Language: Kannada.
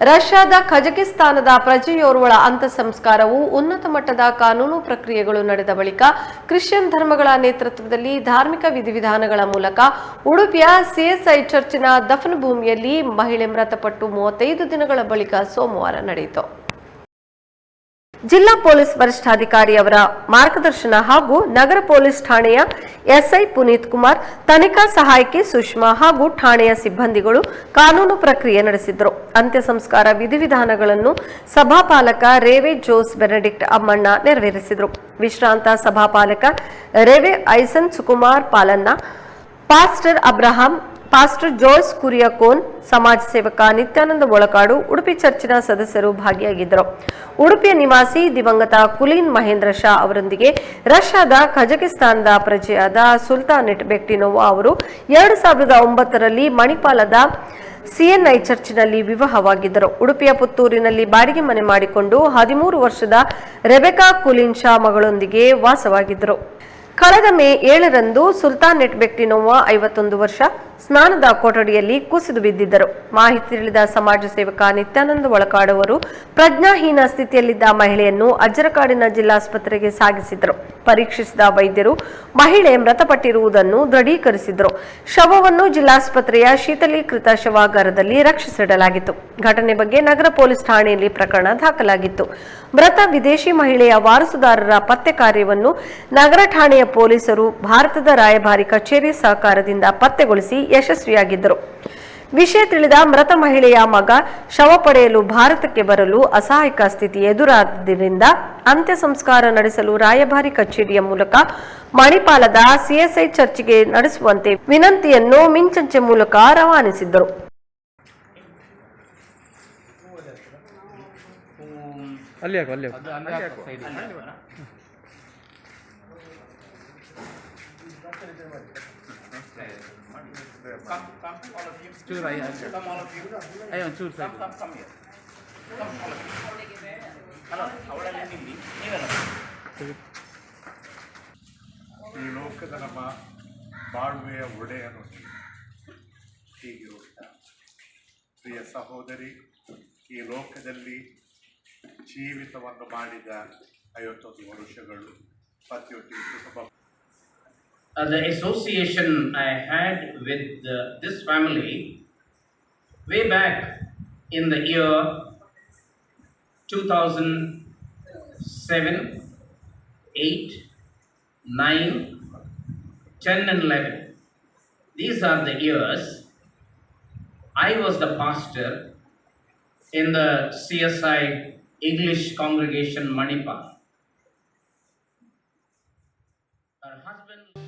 ರಷ್ಯಾದ ಖಜಕಿಸ್ತಾನದ ಪ್ರಜೆಯೋರ್ವಳ ಅಂತಸಂಸ್ಕಾರವು ಉನ್ನತ ಮಟ್ಟದ ಕಾನೂನು ಪ್ರಕ್ರಿಯೆಗಳು ನಡೆದ ಬಳಿಕ ಕ್ರಿಶ್ಚಿಯನ್ ಧರ್ಮಗಳ ನೇತೃತ್ವದಲ್ಲಿ ಧಾರ್ಮಿಕ ವಿಧಿವಿಧಾನಗಳ ಮೂಲಕ ಉಡುಪಿಯ ಸಿಎಸ್ಐ ಚರ್ಚಿನ ದಫನ ಭೂಮಿಯಲ್ಲಿ ಮಹಿಳೆ ಮೃತಪಟ್ಟು ಮೂವತ್ತೈದು ದಿನಗಳ ಬಳಿಕ ಸೋಮವಾರ ನಡೆಯಿತು. ಜಿಲ್ಲಾ ಪೊಲೀಸ್ ವರಿಷ್ಠಾಧಿಕಾರಿ ಅವರ ಮಾರ್ಗದರ್ಶನ ಹಾಗೂ ನಗರ ಪೊಲೀಸ್ ಠಾಣೆಯ ಎಸ್ಐ ಪುನೀತ್ ಕುಮಾರ್, ತನಿಖಾ ಸಹಾಯಕಿ ಸುಷ್ಮಾ ಹಾಗೂ ಠಾಣೆಯ ಸಿಬ್ಬಂದಿಗಳು ಕಾನೂನು ಪ್ರಕ್ರಿಯೆ ನಡೆಸಿದ್ರು ಅಂತ್ಯ ಸಂಸ್ಕಾರ ವಿಧಿವಿಧಾನಗಳನ್ನು ಸಭಾಪಾಲಕ ರೇವೆ ಜೋಸ್ ಬೆನಡಿಕ್ಟ್ ಅಮ್ಮಣ್ಣ ನೆರವೇರಿಸಿದರು. ವಿಶ್ರಾಂತ ಸಭಾಪಾಲಕ ರೇವೆ ಐಸನ್ ಸುಕುಮಾರ್ ಪಾಲನ್ನ, pastor Abraham pastor Joyce Kuriakose, ಸಮಾಜ ಸೇವಕ ನಿತ್ಯಾನಂದ ಒಳಕಾಡು ಉಡುಪಿ ಚರ್ಚಿನ ಸದಸ್ಯರು ಭಾಗಿಯಾಗಿದ್ದರು. ಉಡುಪಿಯ ನಿವಾಸಿ ದಿವಂಗತ ಕುಲೀನ್ ಮಹೇಂದ್ರ ಶಾ ಅವರೊಂದಿಗೆ ರಷ್ಯಾದ ಕಜಕಿಸ್ತಾನದ ಪ್ರಜೆಯಾದ ಸುಲ್ತಾನ್ ಬೆಕ್ಟಿನೋವಾ ಅವರು ಎರಡು ಸಾವಿರದ ಒಂಬತ್ತರಲ್ಲಿ ಮಣಿಪಾಲದ ಸಿಎನ್ಐ ಚರ್ಚಿನಲ್ಲಿ ವಿವಾಹವಾಗಿದ್ದರು. ಉಡುಪಿಯ ಪುತ್ತೂರಿನಲ್ಲಿ ಬಾಡಿಗೆ ಮನೆ ಮಾಡಿಕೊಂಡು ಹದಿಮೂರು ವರ್ಷದ ರೆಬೆಕಾ ಕುಲಿನ್ ಶಾ ಮಗಳೊಂದಿಗೆ ವಾಸವಾಗಿದ್ದರು. ಕಳೆದ ಮೇ ಏಳರಂದು ಸುಲ್ತಾನ್ ನೆಟ್ ಬೆಕ್ಟಿನೋವಾ ಐವತ್ತೊಂದು ವರ್ಷ ಸ್ನಾನದ ಕೊಠಡಿಯಲ್ಲಿ ಕುಸಿದು ಬಿದ್ದಿದ್ದರು. ಮಾಹಿತಿ ತಿಳಿದ ಸಮಾಜ ಸೇವಕ ನಿತ್ಯಾನಂದ ಒಳಕಾಡುವರು ಪ್ರಜ್ಞಾಹೀನ ಸ್ಥಿತಿಯಲ್ಲಿದ್ದ ಮಹಿಳೆಯನ್ನು ಅಜ್ಜರಕಾಡಿನ ಜಿಲ್ಲಾಸ್ಪತ್ರೆಗೆ ಸಾಗಿಸಿದರು. ಪರೀಕ್ಷಿಸಿದ ವೈದ್ಯರು ಮಹಿಳೆ ಮೃತಪಟ್ಟಿರುವುದನ್ನು ದೃಢೀಕರಿಸಿದರು. ಶವವನ್ನು ಜಿಲ್ಲಾಸ್ಪತ್ರೆಯ ಶೀತಲೀಕೃತ ಶವಾಗಾರದಲ್ಲಿ ರಕ್ಷಿಸಿಡಲಾಗಿತ್ತು. ಘಟನೆ ಬಗ್ಗೆ ನಗರ ಪೊಲೀಸ್ ಠಾಣೆಯಲ್ಲಿ ಪ್ರಕರಣ ದಾಖಲಾಗಿತ್ತು. ಮೃತ ವಿದೇಶಿ ಮಹಿಳೆಯ ವಾರಸುದಾರರ ಪತ್ತೆ ಕಾರ್ಯವನ್ನು ನಗರ ಠಾಣೆಯ ಪೊಲೀಸರು ಭಾರತದ ರಾಯಭಾರಿ ಕಚೇರಿ ಸಹಕಾರದಿಂದ ಪತ್ತೆಗೊಳಿಸಿ ಯಶಸ್ವಿಯಾಗಿದ್ದರು. ವಿಷಯ ತಿಳಿದ ಮೃತ ಮಹಿಳೆಯ ಮಗ ಶವ ಪಡೆಯಲು ಭಾರತಕ್ಕೆ ಬರಲು ಅಸಹಾಯಕ ಸ್ಥಿತಿ ಎದುರಾದ್ದರಿಂದ ಅಂತ್ಯ ಸಂಸ್ಕಾರ ನಡೆಸಲು ರಾಯಭಾರಿ ಕಚೇರಿಯ ಮೂಲಕ ಮಣಿಪಾಲದ ಸಿಎಸ್ಐ ಚರ್ಚ್ಗೆ ನಡೆಸುವಂತೆ ವಿನಂತಿಯನ್ನು ಮಿಂಚಂಚೆ ಮೂಲಕ ರವಾನಿಸಿದ್ದರು. ಅಲ್ಲಿ Come, come, all of you. ನಿಲ್ಲಿ ಈ ಲೋಕದ ನಮ್ಮ ಬಾಳ್ವೆಯ ಒಡೆಯನು ಹೀಗಿರುತ್ತ ಪ್ರಿಯ ಸಹೋದರಿ ಈ ಲೋಕದಲ್ಲಿ ಜೀವಿತವನ್ನು ಮಾಡಿದ ಐವತ್ತೊಂದು ವರುಷಗಳು ಪತಿಯೊಟ್ಟಿಗೆ ಕುಟುಂಬ Uh, the association I had with uh, this family way back in the year 2007, 8, 9, 10, and 11. These are the years I was the pastor in the CSI English congregation Manipal. Her husband.